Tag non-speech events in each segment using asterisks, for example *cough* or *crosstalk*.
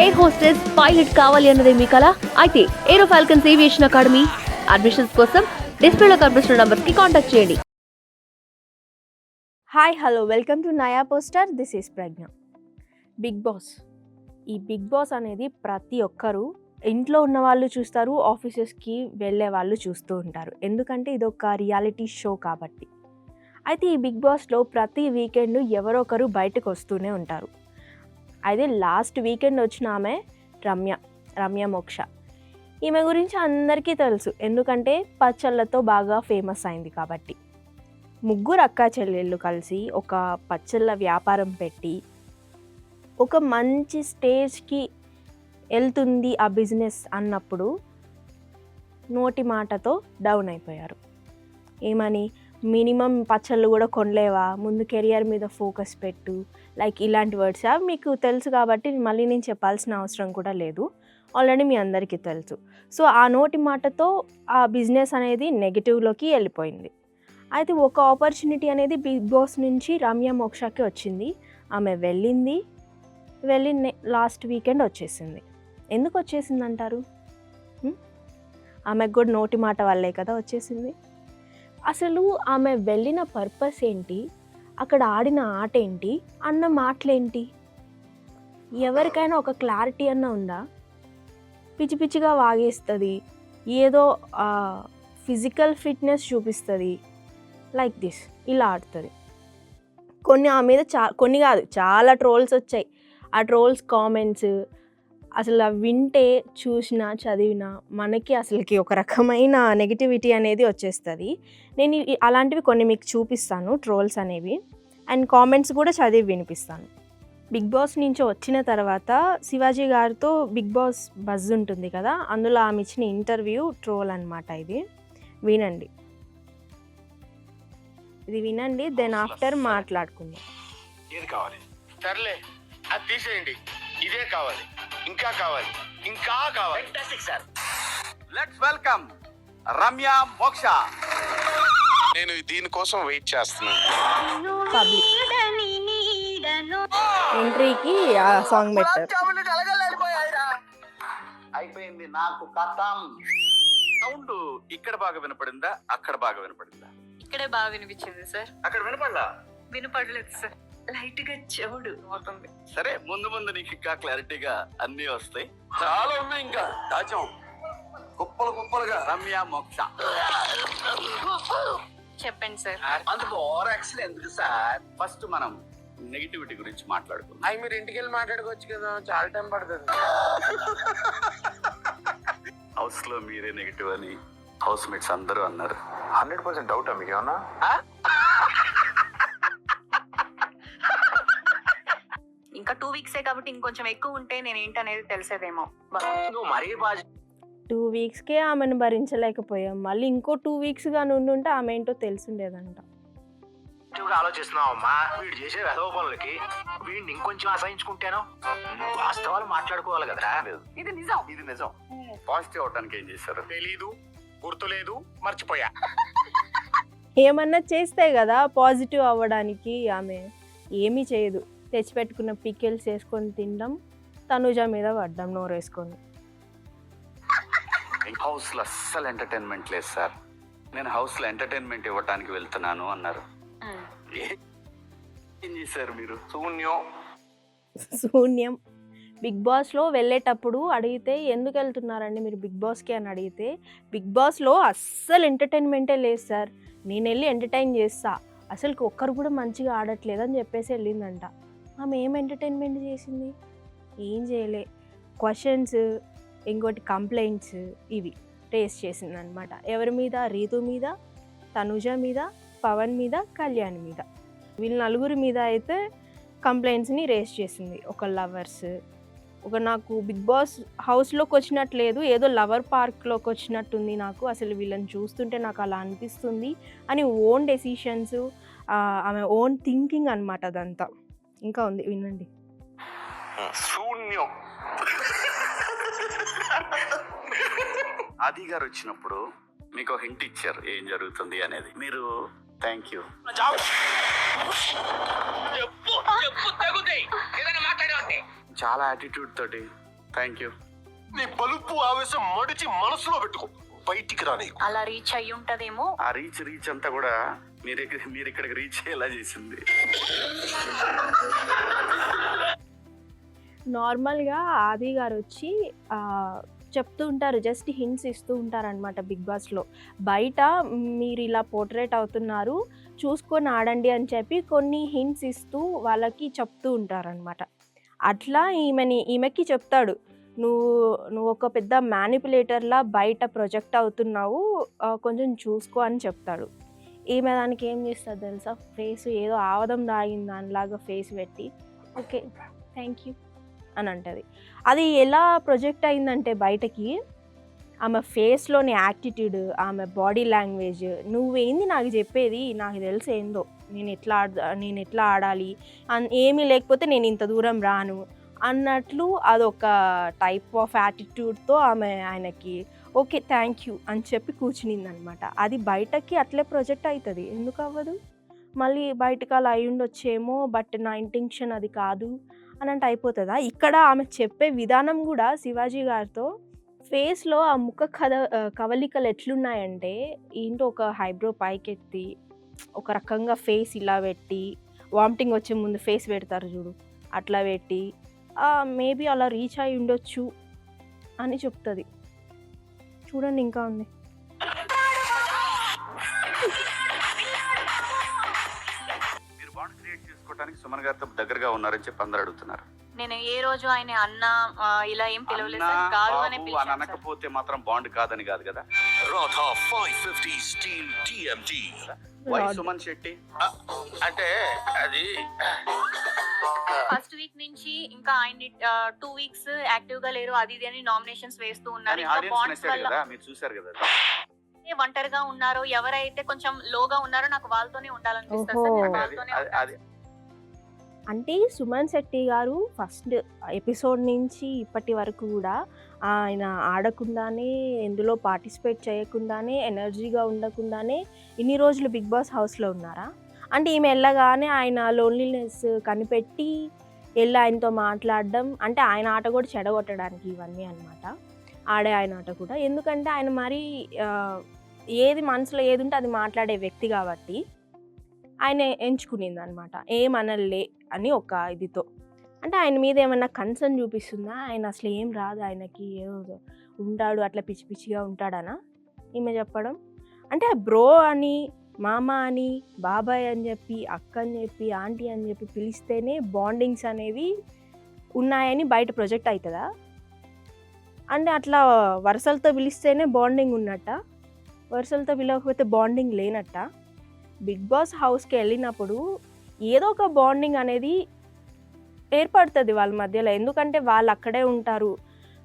Air hostess pilot కావాలి అన్నదే మీ కల. అయితే aero falcons aviation academy admissions కోసం డిస్ప్లేలో కనిపిస్తున్న నంబర్స్కి కాంటాక్ట్ చేయండి. Hi hello welcome to Naya poster this is Pragna Bigg Boss ఈ బిగ్ బాస్ అనేది ప్రతి ఒక్కరూ ఇంట్లో ఉన్న వాళ్ళు చూస్తారు ఆఫీసెస్కి వెళ్ళే వాళ్ళు చూస్తూ ఉంటారు. ఎందుకంటే ఇది ఒక రియాలిటీ షో కాబట్టి. అయితే ఈ బిగ్ బాస్లో ప్రతి వీకెండ్ ఎవరో ఒకరు బయటకు వస్తూనే ఉంటారు. అయితే లాస్ట్ వీకెండ్ వచ్చిన ఆమె రమ్య రమ్య మోక్ష. ఈమె గురించి అందరికీ తెలుసు. ఎందుకంటే పచ్చళ్ళతో బాగా ఫేమస్ అయింది కాబట్టి. ముగ్గురు అక్కా చెల్లెళ్ళు కలిసి ఒక పచ్చళ్ళ వ్యాపారం పెట్టి ఒక మంచి స్టేజ్కి వెళ్తుంది ఆ బిజినెస్ అన్నప్పుడు నోటి మాటతో డౌన్ అయిపోయారు. ఏమని? మినిమం పచ్చళ్ళు కూడా కొనలేవా? ముందు కెరియర్ మీద ఫోకస్ పెట్టు. లైక్ ఇలాంటి వర్డ్స్. అవి మీకు తెలుసు కాబట్టి మళ్ళీ నేను చెప్పాల్సిన అవసరం కూడా లేదు. ఆల్రెడీ మీ అందరికీ తెలుసు. సో ఆ నోటి మాటతో ఆ బిజినెస్ అనేది నెగిటివ్లోకి వెళ్ళిపోయింది. అయితే ఒక ఆపర్చునిటీ అనేది బిగ్ బాస్ నుంచి రమ్య మోక్షకి వచ్చింది. ఆమె వెళ్ళింది. వెళ్ళి లాస్ట్ వీకెండ్ వచ్చేసింది. ఎందుకు వచ్చేసింది అంటారు ఆమెకు కూడా నోటి మాట వల్లే కదా వచ్చేసింది. అసలు ఆమె వెళ్ళిన పర్పస్ ఏంటి? అక్కడ ఆడిన ఆట ఏంటి? అన్న మాటలేంటి? ఎవరికైనా ఒక క్లారిటీ అన్న ఉందా? పిచ్చి పిచ్చిగా వాగేస్తుంది. ఏదో ఫిజికల్ ఫిట్నెస్ చూపిస్తుంది. Like this. ఇలా ఆడుతుంది. కొన్ని ఆ మీద చా కొన్ని కాదు చాలా ట్రోల్స్ వచ్చాయి. ఆ ట్రోల్స్ కామెంట్స్ అసలు అవి వింటే చూసినా చదివినా మనకి అసలుకి ఒక రకమైన నెగిటివిటీ అనేది వచ్చేస్తుంది. నేను అలాంటివి కొన్ని మీకు చూపిస్తాను ట్రోల్స్ అనేవి. అండ్ కామెంట్స్ కూడా చదివి వినిపిస్తాను. బిగ్ బాస్ నుంచి వచ్చిన తర్వాత శివాజీ గారితో బిగ్ బాస్ బజ్ ఉంటుంది కదా అందులో ఆమె ఇచ్చిన ఇంటర్వ్యూ ట్రోల్ అనమాట ఇది. వినండి. ఇది వినండి దెన్ ఆఫ్టర్ మాట్లాడుకుందాం. ఏది కావాలి? సర్లే అది తీసేయండి. ఇదే కావాలి. ఇంకా కావాలి. ఇంకా కావాలి. సార్ లెట్స్ వెల్కమ్ రమ్య మోక్ష నేను దీనికోసం వెయిట్ చేస్తున్నాను. ఎంట్రీకి ఆ సాంగ్ పెట్టారు. అయిపోయింది నాకు కథం. సౌండ్ ఇక్కడ బాగా వినపడిందా? అక్కడ బాగా వినపడిందా? ఇక్కడే బాగా వినిపించింది సార్ అక్కడ వినపడలా? వినపడలేదు సార్ లైట్గా చెవుడు అవుతుంది సరే ముందు ముందు నీకు ఇంకా క్లారిటీగా అన్ని వస్తాయి. చాలా ఉన్నాయి ఇంకా. దాచాం కుప్పలు కుప్పలుగా రమ్య మోక్ష. చెప్పండి సార్. అందుకు ఓవర్ యాక్షన్ ఎందుకు సార్? ఫస్ట్ మనం నెగిటివిటీ గురించి మాట్లాడుకుందాం. అవి మీరు ఇంటికి వెళ్ళి మాట్లాడుకోవచ్చు కదా చాలా టైం పడుతుంది. హౌస్లో మీరే నెగిటివ్ అని హౌస్ మేట్స్ అందరూ అన్నారు. హండ్రెడ్ పర్సెంట్ డౌట్ మీకు ఏమన్నా ఇంకా టూ వీక్సే కాబట్టి ఇంకొంచెం ఎక్కువ ఉంటే నేను ఏంటనేది తెలిసేదేమో. నువ్వు మరీ బాగా టూ వీక్స్కే ఆమెను భరించలేకపోయాం. మళ్ళీ ఇంకో టూ వీక్స్గా ఉంటే ఆమె ఏంటో తెలిసిండేదంట. నెగిటివ్గా ఆలోచిస్తున్నావు అమ్మా వీడు చేసే వెధవ పనులకి వీడిని ఇంకొంచెం అసహించుకుంటాను? వాస్తవాలు మాట్లాడుకోవాలి కదరా? ఇది నిజం. ఇది నిజం. పాజిటివ్ అవడానికి ఏం చేశారు? తెలీదు గుర్తులేదు మర్చిపోయా. ఏమన్నా చేస్తే కదా పాజిటివ్ అవ్వడానికి ఆమె ఏమీ చేయదు. తెచ్చిపెట్టుకున్న పికెల్స్ వేసుకొని తినడం తనుజ మీద పడ్డం నోరేసుకొని. *laughs* హౌస్లో అస్సలు ఎంటర్టైన్మెంట్ లేదు సార్. నేను హౌస్లో ఎంటర్టైన్మెంట్ ఇవ్వడానికి వెళ్తున్నాను అన్నారు. ఏ- ఏం చేశారు మీరు? శూన్యం. శూన్యం. బిగ్ బాస్లో వెళ్ళేటప్పుడు అడిగితే ఎందుకు వెళ్తున్నారండి మీరు బిగ్ బాస్కి? అని అడిగితే బిగ్ బాస్లో అస్సలు ఎంటర్టైన్మెంటే లేదు సార్. నేను వెళ్ళి ఎంటర్టైన్ చేస్తా. అసలు ఒక్కరు కూడా మంచిగా ఆడట్లేదు అని చెప్పేసి వెళ్ళిందంట. ఆమె ఏం ఎంటర్టైన్మెంట్ చేసింది? ఏం చేయలే. క్వశ్చన్స్ ఇంకోటి కంప్లైంట్స్ ఇవి రేస్ చేసింది అనమాట ఎవరి మీద? రీతు మీద తనుజ మీద పవన్ మీద కళ్యాణ్ మీద. వీళ్ళ నలుగురి మీద అయితే కంప్లైంట్స్ని రేస్ చేసింది. ఒక లవర్స్ ఒక నాకు బిగ్ బాస్ హౌస్లోకి వచ్చినట్టు లేదు ఏదో లవర్ పార్క్లోకి వచ్చినట్టుంది నాకు. అసలు వీళ్ళని చూస్తుంటే నాకు అలా అనిపిస్తుంది అని ఓన్ డెసిషన్స్ ఆమె ఓన్ థింకింగ్ అనమాట అదంతా. ఇంకా ఉంది వినండి. శూన్యం. ఆది గారు వచ్చినప్పుడు మీకు ఒక హింట్ ఇచ్చారు ఏం జరుగుతుంది అనేది. మీరు థ్యాంక్ యూ చాలా యాటిట్యూడ్ తోటి థ్యాంక్ యూ నీ బలుపు ఆవేశం మడిచి మనసులో పెట్టుకో బయటికి రాని అలా రీచ్ అయ్యి ఉంటదేమో. ఆ రీచ్ రీచ్ అంతా కూడా మీరు మీరు ఇక్కడికి రీచ్ అయ్యేలా చేసింది. నార్మల్గా ఆది గారు వచ్చి చెప్తూ ఉంటారు జస్ట్ హింట్స్ ఇస్తూ ఉంటారనమాట బిగ్ బాస్లో బయట మీరు ఇలా పోర్ట్రేట్ అవుతున్నారు చూసుకొని ఆడండి అని చెప్పి కొన్ని హింట్స్ ఇస్తూ వాళ్ళకి చెప్తూ ఉంటారనమాట అట్లా ఈమెని ఈమెకి చెప్తాడు నువ్వు నువ్వు ఒక పెద్ద మ్యానిపులేటర్లా బయట ప్రొజెక్ట్ అవుతున్నావు కొంచెం చూసుకో అని చెప్తాడు. ఈమె దానికి ఏం చేస్తుంది తెలుసా? ఫేస్ ఏదో ఆవదం దాగింది దానిలాగా ఫేస్ పెట్టి. ఓకే థ్యాంక్ యూ అని అంటుంది. అది ఎలా ప్రొజెక్ట్ అయిందంటే బయటకి ఆమె ఫేస్లోని యాటిట్యూడ్ ఆమె బాడీ లాంగ్వేజ్ నువ్వేంది నాకు చెప్పేది నాకు తెలిసి ఏందో. నేను ఎట్లా ఆడ నేను ఎట్లా ఆడాలి ఏమీ లేకపోతే నేను ఇంత దూరం రాను అన్నట్లు అదొక టైప్ ఆఫ్ యాటిట్యూడ్తో ఆమె ఆయనకి ఓకే థ్యాంక్ యూ అని చెప్పి కూర్చునింది అనమాట అది బయటకి అట్లే ప్రొజెక్ట్ అవుతుంది ఎందుకు అవ్వదు? మళ్ళీ బయటకు అలా అయి ఉండొచ్చేమో బట్ నా ఇంటెన్షన్ అది కాదు అని అంటే అయిపోతుందా? ఇక్కడ ఆమె చెప్పే విధానం కూడా శివాజీ గారితో ఫేస్లో ఆ ముఖ కథ కవలికలు ఎట్లున్నాయంటే ఏంటో ఒక హైబ్రో పైకెత్తి ఒక రకంగా ఫేస్ ఇలా పెట్టి వామిటింగ్ వచ్చే ముందు ఫేస్ పెడతారు చూడు అట్లా పెట్టి మేబీ అలా రీచ్ అయి ఉండొచ్చు అని చెప్తుంది. చూడండి ఇంకా ఉంది. మీరు బాండ్ క్రియేట్ చేసుకోవడానికి సుమన్ గారితో దగ్గరగా ఉన్నారని చెప్పి అందరు అడుగుతున్నారు. నేను ఏ రోజు ఆయన అన్న ఇలా ఏం పిలవలేదు సార్ కాదు అనే బాబు అని పిలిచాను సార్. అనకపోతే మాత్రం బాండ్ కాదని కాదు కదా? Radha five fifty steel TMT why. Suman Shetty అంటే అది ఫస్ట్ వీక్ నుంచి ఇంకా ఆయన టూ వీక్స్ యాక్టివ్గా లేరు అది ఇది అని నామినేషన్స్ వేస్తూ ఉన్నారు ఇంకా వల్ల మీరు చూసారు కదా ఒంటరిగా ఉన్నారో ఎవరైతే కొంచెం లోగా ఉన్నారో నాకు వాళ్ళతోనే ఉండాలనిపిస్తుంది సార్. నేను వాళ్ళతోనే అది- ఉంటాను. అది అంటే సుమన్ శెట్టి గారు ఫస్ట్ ఎపిసోడ్ నుంచి ఇప్పటి వరకు కూడా ఆయన ఆడకుండానే ఎందులో పార్టిసిపేట్ చేయకుండానే ఎనర్జీగా ఉండకుండానే ఇన్ని రోజులు బిగ్ బాస్ హౌస్లో ఉన్నారా? అంటే ఈమె వెళ్ళగానే ఆయన లోన్లీనెస్ కనిపెట్టి వెళ్ళి ఆయనతో మాట్లాడడం అంటే ఆయన ఆట కూడా చెడగొట్టడానికి ఇవన్నీ అనమాట ఆడే ఆయన ఆట కూడా. ఎందుకంటే ఆయన మరి ఏది మనసులో ఏది ఉంటే అది మాట్లాడే వ్యక్తి కాబట్టి. ఆయన ఎంచుకునింది అనమాట ఏమనలే అని ఒక ఇదితో. అంటే ఆయన మీద ఏమన్నా కన్సర్న్ చూపిస్తుందా? ఆయన అసలు ఏం రాదు ఆయనకి ఏదో ఉంటాడు అట్లా పిచ్చి పిచ్చిగా ఉంటాడనా? ఈమె చెప్పడం. అంటే బ్రో అని మామ అని బాబాయ్ అని చెప్పి అక్క అని చెప్పి ఆంటీ అని చెప్పి పిలిస్తేనే బాండింగ్స్ అనేవి ఉన్నాయని బయట ప్రొజెక్ట్ అవుతుందా అంటే అట్లా వరుసలతో పిలిస్తేనే బాండింగ్ ఉన్నట్ట? వరుసలతో పిలవకపోతే బాండింగ్ లేనట్ట? బిగ్ బాస్ హౌస్కి వెళ్ళినప్పుడు ఏదో ఒక బాండింగ్ అనేది ఏర్పడుతుంది వాళ్ళ మధ్యలో. ఎందుకంటే వాళ్ళు అక్కడే ఉంటారు.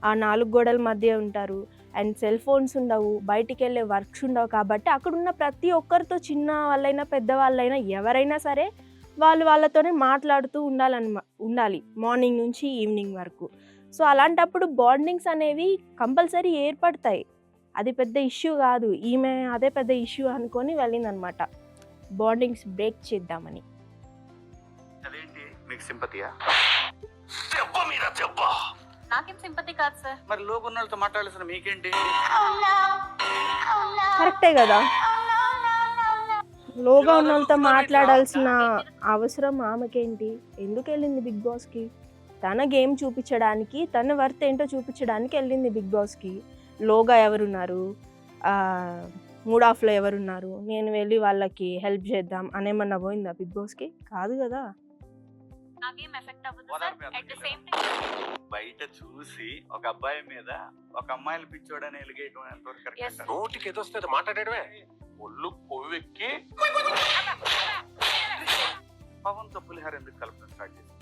ఆ నాలుగు గోడల మధ్య ఉంటారు. అండ్ సెల్ ఫోన్స్ ఉండవు. బయటికి వెళ్ళే వర్క్స్ ఉండవు. కాబట్టి అక్కడ ఉన్న ప్రతి ఒక్కరితో చిన్న వాళ్ళైనా పెద్దవాళ్ళైనా ఎవరైనా సరే వాళ్ళు వాళ్ళతోనే మాట్లాడుతూ ఉండాలని ఉండాలి. మార్నింగ్ నుంచి ఈవినింగ్ వరకు. సో అలాంటప్పుడు బాండింగ్స్ అనేవి కంపల్సరీ ఏర్పడతాయి. అది పెద్ద ఇష్యూ కాదు. ఈమె అదే పెద్ద ఇష్యూ అనుకొని వెళ్ళిందనమాట. బాండింగ్స్ బ్రేక్ చేద్దామని. అదేంటి? మీకు సింపతియా? దెబ్బ మీద దెబ్బ నాకేం సింపతి కాదు సార్. మరి లోపు ఉన్న వాళ్ళతో మాట్లాడాల్సిన మీకేంటి? కరెక్టే కదా? లోగా ఉన్న వాళ్ళతో మాట్లాడాల్సిన అవసరం ఆమెకేంటి? ఎందుకు వెళ్ళింది బిగ్ బాస్కి? తన గేమ్ చూపించడానికి తన వర్త్ ఏంటో చూపించడానికి వెళ్ళింది బిగ్ బాస్కి. లోగా ఎవరున్నారు? ఆ, మూడ్ ఆఫ్లో ఎవరున్నారు? నేను వెళ్ళి వాళ్ళకి హెల్ప్ చేద్దాం అనేమన్నా పోయిందా బిగ్ బాస్కి కాదు కదా. నాకేం ఎఫెక్ట్ అవ్వదు సార్. వదలరు అట్ ద కదా. సేమ్ టైం బయట చూసి ఒక అబ్బాయి మీద ఒక అమ్మాయిలు పిచ్చోడని ఎలిగేయటం ఎంతవరకు Yes. అంటారు? నోటికి ఎదొస్తే అది మాట్లాడేయడమే ఒళ్ళు కొవ్వెక్కి పవన్తో పులిహార ఎందుకు కలపడం స్టార్ట్ చేసింది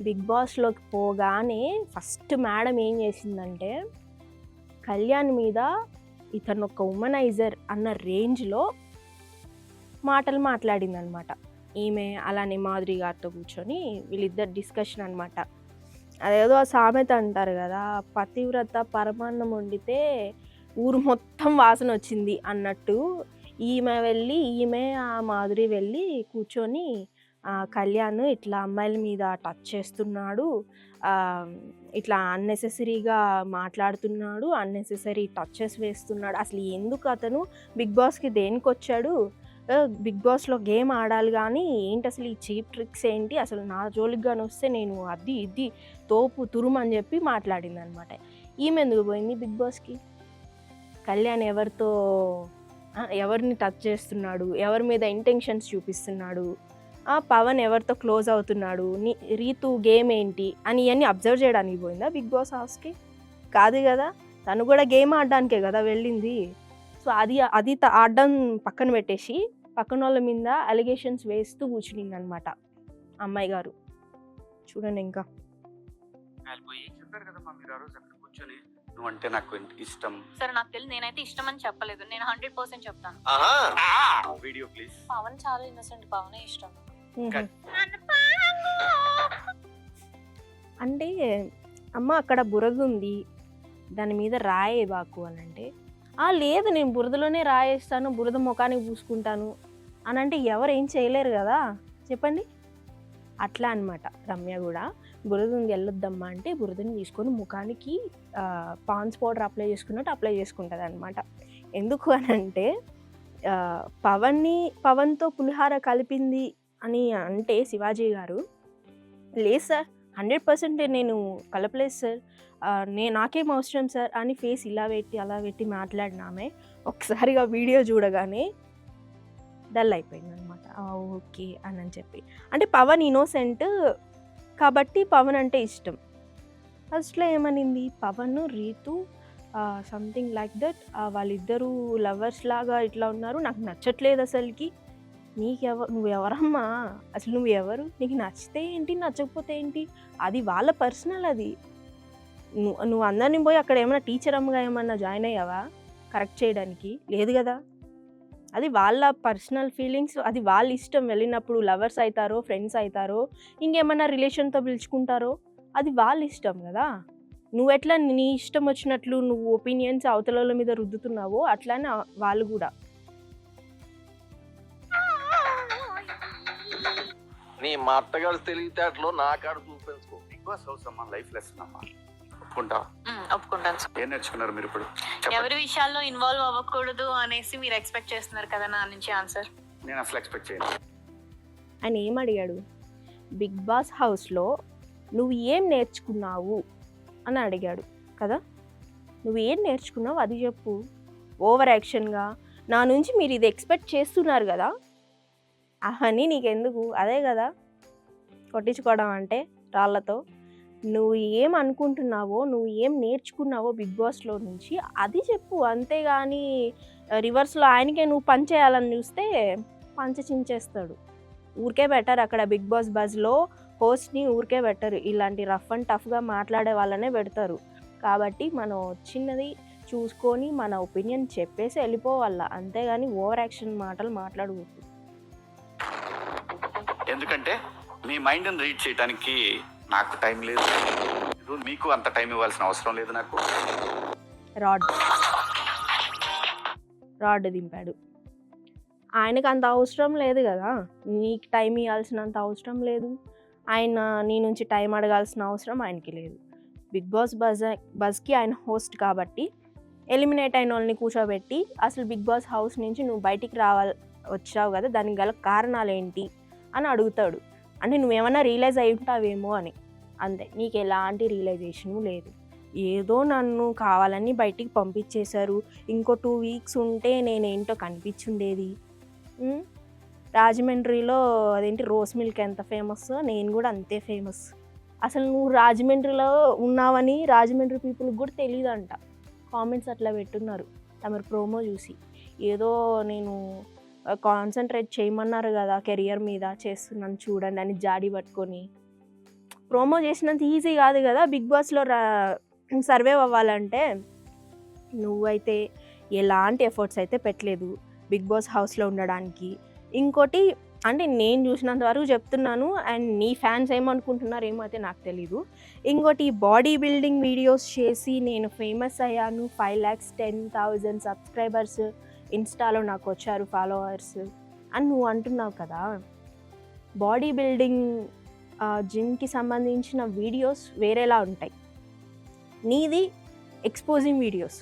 బిగ్ బాస్లోకి పోగానే ఫస్ట్ మేడం ఏం చేసిందంటే కళ్యాణ్ మీద ఇతను ఒక ఉమనైజర్ అన్న రేంజ్లో మాటలు మాట్లాడింది అనమాట ఈమె అలానే మాధురి గారితో కూర్చొని వీళ్ళిద్దరు డిస్కషన్ అనమాట. అదేదో ఆ సామెత అంటారు కదా పతివ్రత పరమాన్నం వండితే ఊరు మొత్తం వాసన వచ్చింది అన్నట్టు ఈమె వెళ్ళి ఈమె ఆ మాధురి వెళ్ళి కూర్చొని ఆ, కళ్యాణ్ ఇట్లా అమ్మాయిల మీద టచ్ చేస్తున్నాడు. ఇట్లా అన్నెసెసరీగా మాట్లాడుతున్నాడు అన్నెసెసరీ టచెస్ వేస్తున్నాడు. అసలు ఎందుకు అతను బిగ్ బాస్కి దేనికి వచ్చాడు బిగ్ బాస్లో గేమ్ ఆడాలి కానీ ఏంటి అసలు ఈ చీప్ ట్రిక్స్ ఏంటి? అసలు నా జోలికి కానీ వస్తే నేను అది ఇది తోపు తురుము అని చెప్పి మాట్లాడింది అనమాట ఈమె ఎందుకు పోయింది బిగ్ బాస్కి? కళ్యాణ్ ఎవరితో ఎవరిని టచ్ చేస్తున్నాడు? ఎవరి మీద ఇంటెన్షన్స్ చూపిస్తున్నాడు? ఆ, పవన్ ఎవరితో క్లోజ్ అవుతున్నాడు? నీ రీతు గేమ్ ఏంటి? అని ఇవన్నీ అబ్జర్వ్ చేయడానికి పోయిందా బిగ్ బాస్ హౌస్కి? కాదు కదా తను కూడా గేమ్ ఆడడానికే కదా వెళ్ళింది. సో అది అది త- ఆడడం పక్కన పెట్టేసి పక్కన వాళ్ళ మీద అలిగేషన్స్ వేస్తూ కూర్చునింది అనమాట అమ్మాయి గారు. చూడండి ఇంకా. నువ్వు అంటే నాకు ఇష్టం. సరే నాకు తెలియదు. నేనైతే ఇష్టం అని చెప్పలేదు. నేను హండ్రెడ్ పర్సెంట్ చెప్తాను. Video please. పవన్ చాలా ఇన్నోసెంట్ పవనే ఇష్టం. అంటే అమ్మ అక్కడ బురద ఉంది దాని మీద రాయే బాకు అని అంటే "ఆ, లేదు నేను బురదలోనే రాయేస్తాను బురద ముఖానికి పూసుకుంటాను అని అంటే ఎవరు ఏం చేయలేరు కదా? చెప్పండి. అట్లా అనమాట రమ్య కూడా బురద ఉంది వెళ్ళొద్దమ్మా అంటే బురదని తీసుకొని ముఖానికి పాన్స్ పౌడర్ అప్లై చేసుకున్నట్టు అప్లై చేసుకుంటుంది అనమాట ఎందుకు అని అంటే పవన్ని పవన్తో పులిహార కలిపింది అని అంటే శివాజీ గారు లేదు సార్ హండ్రెడ్ పర్సెంట్ నేను కలపలేదు సార్. నే నాకేం అవసరం సార్ అని ఫేస్ ఇలా పెట్టి అలా పెట్టి మాట్లాడినామే. ఒకసారిగా వీడియో చూడగానే డల్ అయిపోయింది అనమాట ఓకే అని అని చెప్పి. అంటే పవన్ ఇన్నోసెంట్ కాబట్టి పవన్ అంటే ఇష్టం. ఫస్ట్లో ఏమనింది? Pawan Rithu something like that వాళ్ళిద్దరూ లవర్స్ లాగా ఇట్లా ఉన్నారు. నాకు నచ్చట్లేదు అసలుకి. నీకెవ నువ్వు ఎవరమ్మా అసలు నువ్వు ఎవరు నీకు నచ్చితే ఏంటి నచ్చకపోతే ఏంటి? అది వాళ్ళ పర్సనల్ అది. నువ్వు నువ్వు అందరిని పోయి అక్కడ ఏమైనా టీచర్ అమ్మగా ఏమన్నా జాయిన్ అయ్యావా? కరెక్ట్ చేయడానికి? లేదు కదా? అది వాళ్ళ పర్సనల్ ఫీలింగ్స్ అది వాళ్ళ ఇష్టం. వెళ్ళినప్పుడు లవర్స్ అవుతారో ఫ్రెండ్స్ అవుతారో ఇంకేమన్నా రిలేషన్తో పిలుచుకుంటారో అది వాళ్ళ ఇష్టం కదా? నువ్వు ఎట్లా నీ ఇష్టం వచ్చినట్లు నువ్వు ఒపీనియన్స్ అవతల మీద రుద్దుతున్నావో అట్లానే వాళ్ళు కూడా. నీ మా అత్తగారు తెలివితేటలో నా కాడ చూపించుకో. బిగ్ బాస్ హౌస్ అమ్మా లైఫ్ లెసన్ అమ్మా. ఒప్పుకుంటా ఒప్పుకుంటాను సార్. ఏం నేర్చుకున్నారు మీరు ఇప్పుడు? ఎవరి విషయాల్లో ఇన్వాల్వ్ అవ్వకూడదు అనేసి మీరు ఎక్స్పెక్ట్ చేస్తున్నారు కదా నా నుంచి ఆన్సర్? నేను అసలు ఎక్స్పెక్ట్ చేయను. ఆయన ఏం అడిగాడు? బిగ్ బాస్ హౌస్లో నువ్వు ఏం నేర్చుకున్నావు? అని అడిగాడు. కదా? నువ్వు ఏం నేర్చుకున్నావు? అది చెప్పు. ఓవర్ యాక్షన్గా. నా నుంచి మీరు ఇది ఎక్స్పెక్ట్ చేస్తున్నారు కదా? అవన్నీ నీకెందుకు? అదే కదా. కొట్టించుకోవడం అంటే రాళ్ళతో. నువ్వు ఏం అనుకుంటున్నావో నువ్వు ఏం నేర్చుకున్నావో బిగ్ బాస్లో నుంచి అది చెప్పు. అంతేగాని రివర్స్లో ఆయనకే నువ్వు పని చేయాలని చూస్తే పంచ చించేస్తాడు. ఊరికే బెటర్ అక్కడ బిగ్ బాస్ బజ్లో. హోస్ట్ని ఊరికే పెట్టరు. ఇలాంటి రఫ్ అండ్ టఫ్గా మాట్లాడే వాళ్ళనే పెడతారు. కాబట్టి మనం చిన్నది చూసుకొని మన ఒపీనియన్ చెప్పేసి వెళ్ళిపోవాల. అంతేగాని ఓవర్ యాక్షన్ మాటలు మాట్లాడకూడదు. ఎందుకంటే మీ మైండ్ని రీడ్ చేయడానికి నాకు టైం లేదు. మీకు అంత టైం ఇవ్వాల్సిన అవసరం లేదు నాకు. రాడ్. రాడ్ దింపాడు. ఆయనకు అంత అవసరం లేదు కదా. నీకు టైం ఇవ్వాల్సినంత అవసరం లేదు. ఆయన నీ నుంచి టైం అడగాల్సిన అవసరం ఆయనకి లేదు. బిగ్ బాస్ బజ్ బజ్కి ఆయన హోస్ట్ కాబట్టి ఎలిమినేట్ అయిన వాళ్ళని కూర్చోబెట్టి అసలు బిగ్ బాస్ హౌస్ నుంచి నువ్వు బయటికి రావాలి వచ్చావు కదా. దానికి గల కారణాలు ఏంటి అని అడుగుతాడు. అంటే నువ్వేమన్నా రియలైజ్ అయి ఉంటావేమో అని. అంతే. నీకు ఎలాంటి రియలైజేషను లేదు. ఏదో నన్ను కావాలని బయటికి పంపించేశారు. ఇంకో టూ వీక్స్ ఉంటే నేనేంటో కనిపించుండేది. రాజమండ్రిలో అదేంటి రోస్ మిల్క్ ఎంత ఫేమస్ నేను కూడా అంతే ఫేమస్ అసలు నువ్వు రాజమండ్రిలో ఉన్నావని రాజమండ్రి పీపుల్కి కూడా తెలియదంట కామెంట్స్ అట్లా పెట్టున్నారు. తమరు ప్రోమో చూసి. ఏదో నేను కాన్సన్ట్రేట్ చేయమన్నారు కదా కెరియర్ మీద చేస్తున్నాను చూడండి అని జాడి పట్టుకొని. ప్రోమో చేసినంత ఈజీ కాదు కదా బిగ్ బాస్లో రా సర్వే అవ్వాలంటే నువ్వైతే ఎలాంటి ఎఫర్ట్స్ అయితే పెట్టలేదు బిగ్ బాస్ హౌస్లో ఉండడానికి. ఇంకోటి అంటే నేను చూసినంత వరకు చెప్తున్నాను అండ్ నీ ఫ్యాన్స్ ఏమనుకుంటున్నారు ఏమో అయితే నాకు తెలీదు. ఇంకోటి బాడీ బిల్డింగ్ వీడియోస్ చేసి నేను ఫేమస్ అయ్యాను five lakhs ten thousand subscribers ఇన్స్టాలో నాకు వచ్చారు ఫాలోవర్స్ అని నువ్వు అంటున్నావు కదా బాడీ బిల్డింగ్ జిమ్కి సంబంధించిన వీడియోస్ వేరేలా ఉంటాయి. నీది ఎక్స్పోజింగ్ వీడియోస్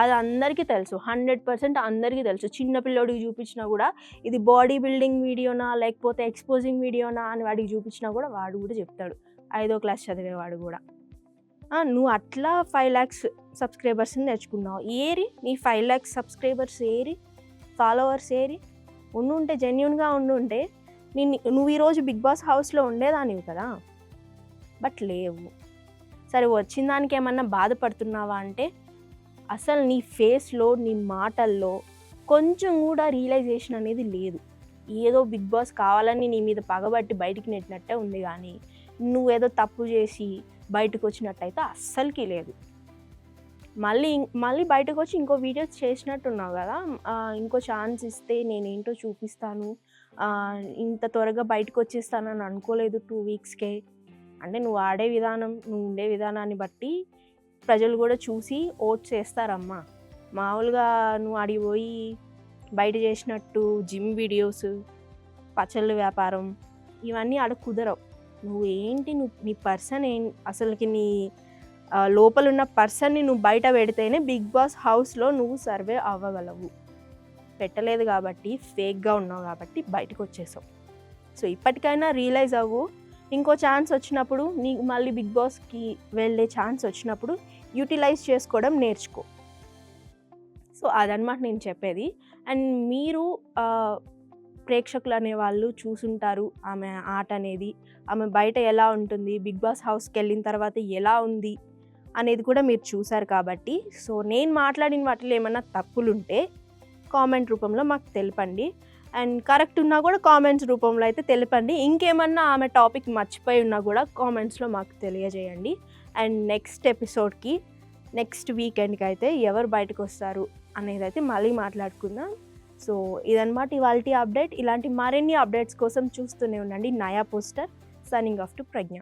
అది అందరికీ తెలుసు హండ్రెడ్ పర్సెంట్ అందరికీ తెలుసు. చిన్న పిల్లోడికి చూపించినా కూడా ఇది బాడీ బిల్డింగ్ వీడియోనా లేకపోతే ఎక్స్పోజింగ్ వీడియోనా అని వాడికి చూపించినా కూడా వాడు కూడా చెప్తాడు. ఐదో క్లాస్ చదివేవాడు కూడా. నువ్వు అట్లా ఫైవ్ ల్యాక్స్ సబ్స్క్రైబర్స్ని తెచ్చుకున్నావు. ఏరి నీ ఫైవ్ ల్యాక్స్ సబ్స్క్రైబర్స్ ఏరి ఫాలోవర్స్ ఏరి ఉండుంటే జెన్యున్గా ఉండుంటే నేను నువ్వు ఈరోజు బిగ్ బాస్ హౌస్లో ఉండేదానివి కదా? బట్ లేవు. సరే వచ్చిన దానికి ఏమన్నా బాధపడుతున్నావా అంటే అసలు నీ ఫేస్లో నీ మాటల్లో కొంచెం కూడా రియలైజేషన్ అనేది లేదు. ఏదో బిగ్ బాస్ కావాలని నీ మీద పగబట్టి బయటికి నెట్టినట్టే ఉంది కానీ నువ్వేదో తప్పు చేసి బయటకు వచ్చినట్టయితే అస్సలకి లేదు. మళ్ళీ మళ్ళీ బయటకు వచ్చి ఇంకో వీడియో చేసినట్టున్నావు కదా ఇంకో ఛాన్స్ ఇస్తే నేనేంటో చూపిస్తాను. ఇంత త్వరగా బయటకు వచ్చేస్తానని అనుకోలేదు టూ వీక్స్కే. అంటే నువ్వు ఆడే విధానం నువ్వు ఉండే విధానాన్ని బట్టి ప్రజలు కూడా చూసి ఓట్ చేస్తారమ్మా. మామూలుగా నువ్వు ఆడికి పోయి బయట చేసినట్టు జిమ్ వీడియోస్ పచ్చళ్ళ వ్యాపారం ఇవన్నీ ఆడ కుదరవు. నువ్వు ఏంటి నువ్వు నీ పర్సన్ ఏం అసలుకి నీ లోపల ఉన్న పర్సన్ని నువ్వు బయట పెడితేనే బిగ్ బాస్ హౌస్లో నువ్వు సర్వే అవ్వగలవు. పెట్టలేదు కాబట్టి ఫేక్గా ఉన్నావు కాబట్టి బయటకు వచ్చేసావు సో ఇప్పటికైనా రియలైజ్ అవ్వు. ఇంకో ఛాన్స్ వచ్చినప్పుడు నీకు మళ్ళీ బిగ్ బాస్కి వెళ్ళే ఛాన్స్ వచ్చినప్పుడు యూటిలైజ్ చేసుకోవడం నేర్చుకో. సో అదనమాట నేను చెప్పేది. అండ్ మీరు ప్రేక్షకులు ప్రేక్షకులు అనేవాళ్ళు చూసుంటారు ఆమె ఆట అనేది ఆమె బయట ఎలా ఉంటుంది? బిగ్ బాస్ హౌస్కి వెళ్ళిన తర్వాత ఎలా ఉంది? అనేది కూడా మీరు చూశారు కాబట్టి. సో నేను మాట్లాడిన వాటిలో ఏమన్నా తప్పులుంటే కామెంట్ రూపంలో మాకు తెలపండి. అండ్ కరెక్ట్ ఉన్నా కూడా కామెంట్స్ రూపంలో అయితే తెలపండి. ఇంకేమన్నా ఆమె టాపిక్ మర్చిపోయి ఉన్నా కూడా కామెంట్స్లో మాకు తెలియజేయండి. అండ్ నెక్స్ట్ ఎపిసోడ్కి నెక్స్ట్ వీకెండ్కి అయితే ఎవరు బయటకు వస్తారు అనేది అయితే మళ్ళీ మాట్లాడుకుందాం. సో ఇదన్నమాట ఇవాళ అప్డేట్. ఇలాంటి మరిన్ని అప్డేట్స్ కోసం చూస్తూనే ఉండండి. Naya poster signing off to Pragna.